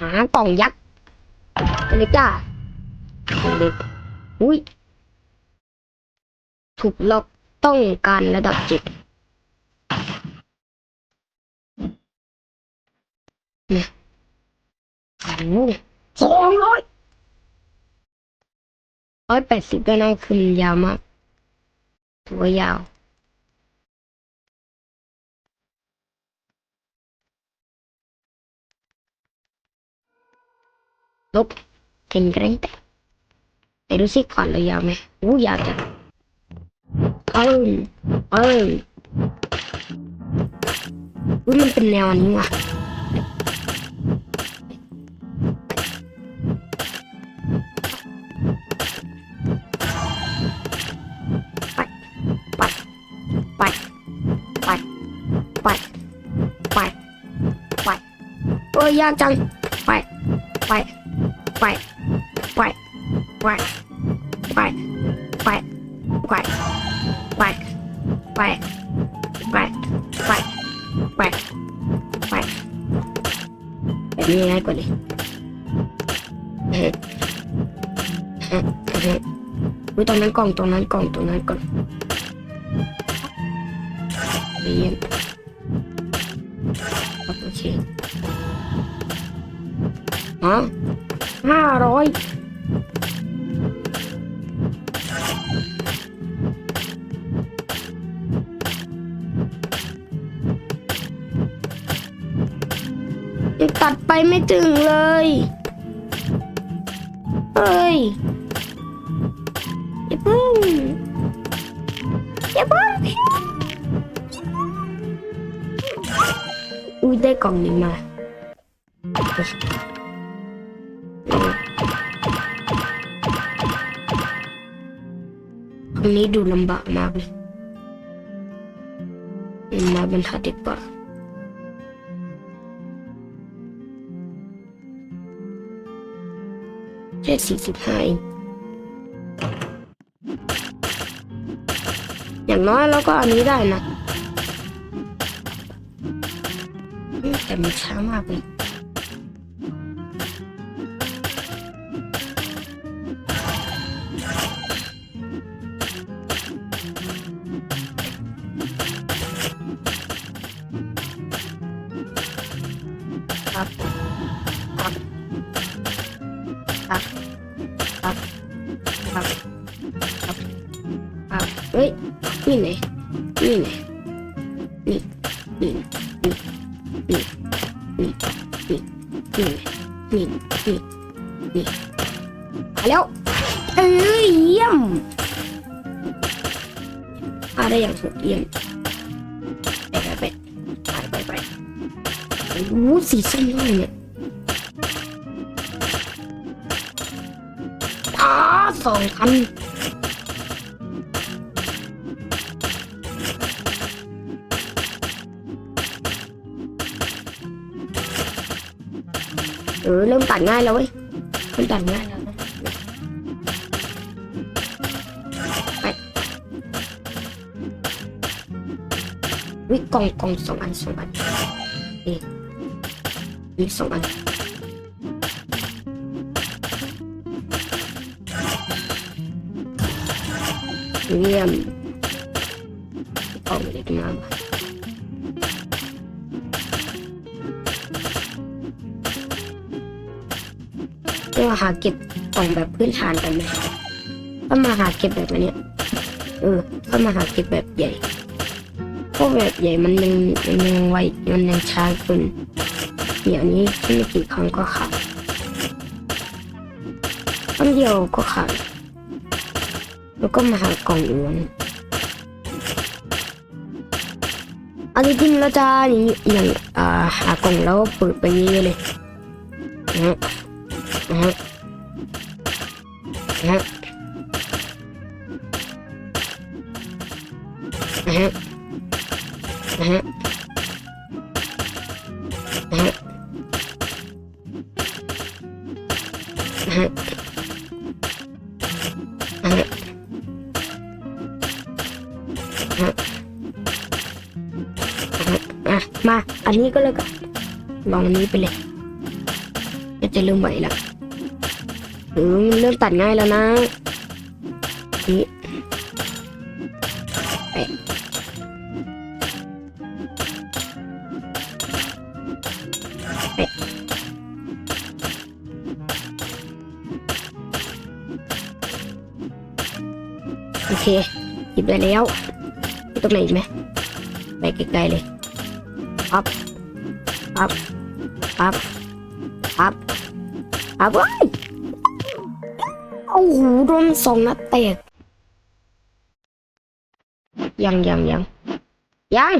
หากล่องยักษ์ไปเลยจ้าเลยอุ้ยถูกล็อกต้องการระดับเจ็ดเนี่ยโอ้สองร้อยร้อยแปดสิบก็นั่งคืนยาวมากถือว่ายาว ลบเก่งกร่งแต่แต่ดูสิก่อนเลยยาวไหมอู้ยาวจังเอ้ยเอ้ยอุ้ยมันเป็นแนวนี้ว่ะไปไปไปไปไปไปไปเอ้ยยากจังไป ไป ไปไปไปไปไปไปไปไปไปไปไปไปแบบนี้ง่ายกว่าดิเฮ้เฮ้เฮ้อุ้ยตรงนั้นกล่องตรงนั้นกล่องตรงนั้นกล่องเยี่ยมครับโอเคฮะ ห้าร้อยยังตัดไปไม่ถึงเลยเฮ้ยอย่าเพิ่งอย่าเพิ่งอุ้ยได้กล่องนี้มา อันนี้ดูลำบากมากเลยมาบรรทัดดีกว่าแค่สี่สิบห้าเองอย่างน้อยเราก็อันนี้ได้นะแต่มันช้ามากเลย ไปแล้วเอ้ยเยี่ยมอาได้อย่างสุดเยี่ยมไปไปไปไปไปไปรู้สีเส้นเลยเนี่ยอ๋อสองคัน ออเริ่มตัดง่ายแล้วเว้ยเริ่มตัดง่ายแล้วไปวิกล่องกล่องสองอันสองอันมีสองอันเยี่ยมเอาเล็กน้ำ ก็หาเก็บกล่องแบบพื้นฐานกันไหมก็มาหาเก็บแบบนี้เออก็มาหาเก็บแบบใหญ่พราะแบบใหญ่มันยังมันยังไวมันยังช้าขึ้นเดี๋ยวนี้ไม่กี่ครั้งก็ขาดครั้งเดียวก็ขาดแล้วก็มาหากล่องอื่นอันนี้จริงแล้วจ้าอย่างอ่าหากล่องแล้วเปิดไปเยอะเลยนะ ฮะมา อันนี้ก็เลยกันลองอันนี้ไปเลยจะเริ่มไหวแล้ว ออมันเริ่มตัดง่ายแล้วนะ นี่ไปไปโอเค หยิบได้แล้วมีตรงไหนอีกไหมไปไกลๆเลยปั๊บปั๊บปั๊บปั๊บปั๊บว้ย อ้โหโดนสองนัดแตก ยังยังยังยัง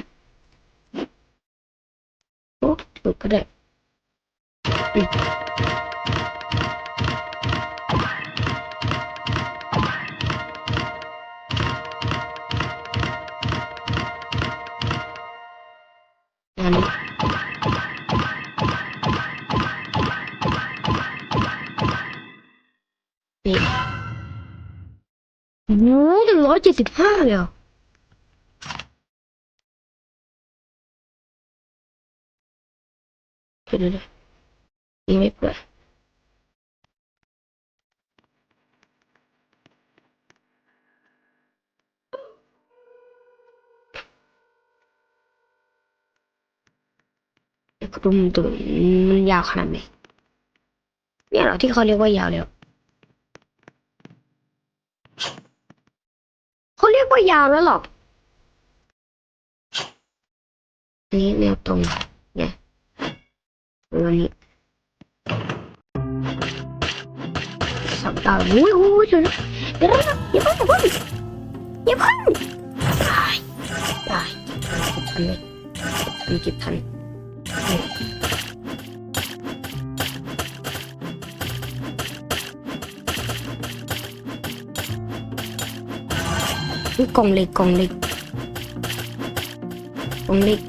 โอ้เปิดก็ได้อันนี้ เจ็ดสิบห้าเลยเหรอเดี๋ยวเดี๋ยวเดี๋ยวยังไม่เปิดเดี๋ยกระดุมตัวมันยาวขนาดไหนเนี่ยเหรอที่เขาเรียกว่ายาวแล้ว เขาเรียกว่ายาวแล้วหรอกนนี้แนวตรงไงตรงนี้สับดาวโอ้ยโอ้ยเดี๋ยวนะเดี๋ยวอย่าเพิ่งอย่าเพิ่งอย่าเพิ่งได้ได้เก็บทันเลยทันเก็บทัน กล่องเล็กกล่องเล็กกล่องเล็ก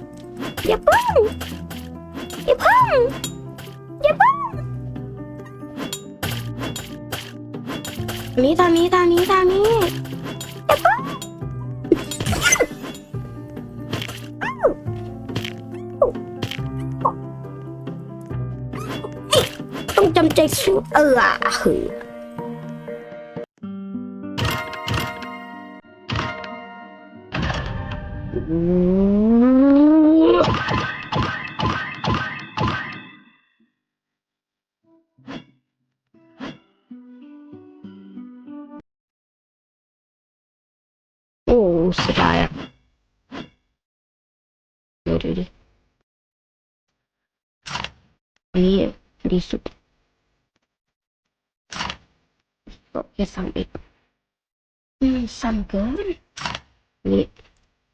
อย่าเพิ่งอย่าเพิ่งอย่าเพิ่งทางนี้ทางนี้ทางนี้ทางนี้อย่าเพิ่งต้องจำใจสู้เออ อะเหือโอ้เสียดายอะเ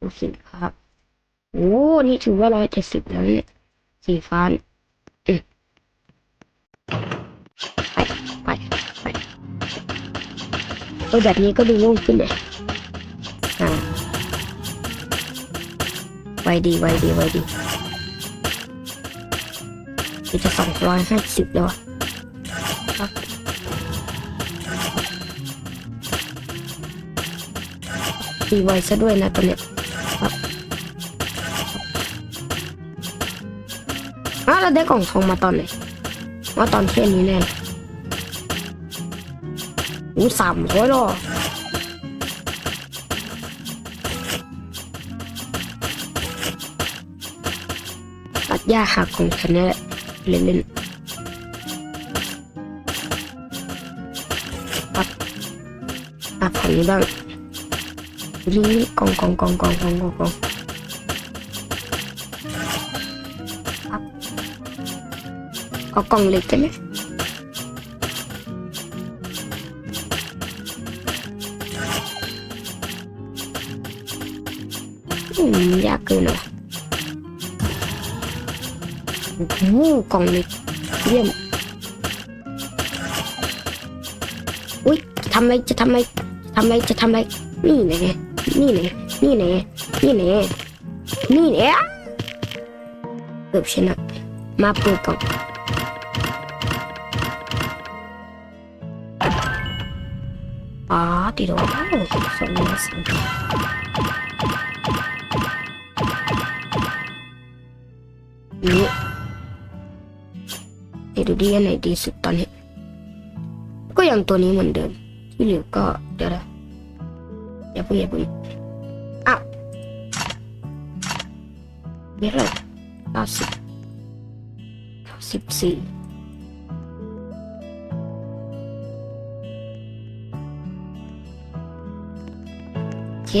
ดูสิครับโอ้นี่ถือว่าร้อยเจ็ดสิบแล้วเนี่ยสีฟ้าเนี่ยไปไปไปเออแบบนี้ก็ดูโล่งขึ้นเลยไวดีไวดีไวดีนี่จะสองร้อยห้าสิบแล้วครับดีไวซะด้วยนะตัวเนี้ย อ้วเราได้กล่องทองมาตอนไหนว่าตอนเที่ยงนี้แน่เลยอู้สามร้อยหรอตัดหญ้าหักของฉันนี่แหละเล่นๆครับอะฝั่งนี้บ้างนี่กองกองกองกองกองกองกอง เอากล่องเหล็กได้ไหมอืมยากเกินเหรอโอ้โหกล่องเหล็กเยี่ยมอุ้ยทำไรจะทำไรทำไรจะทำไรนี่ไงนี่ไงนี่ไงนี่ไงนี่ไงเกือบชนะมาเปิดกล่อง อ๋อติดโอ้สองร้อยสามนี่ดี๋ยวดูดีอันไหนดีสุด ต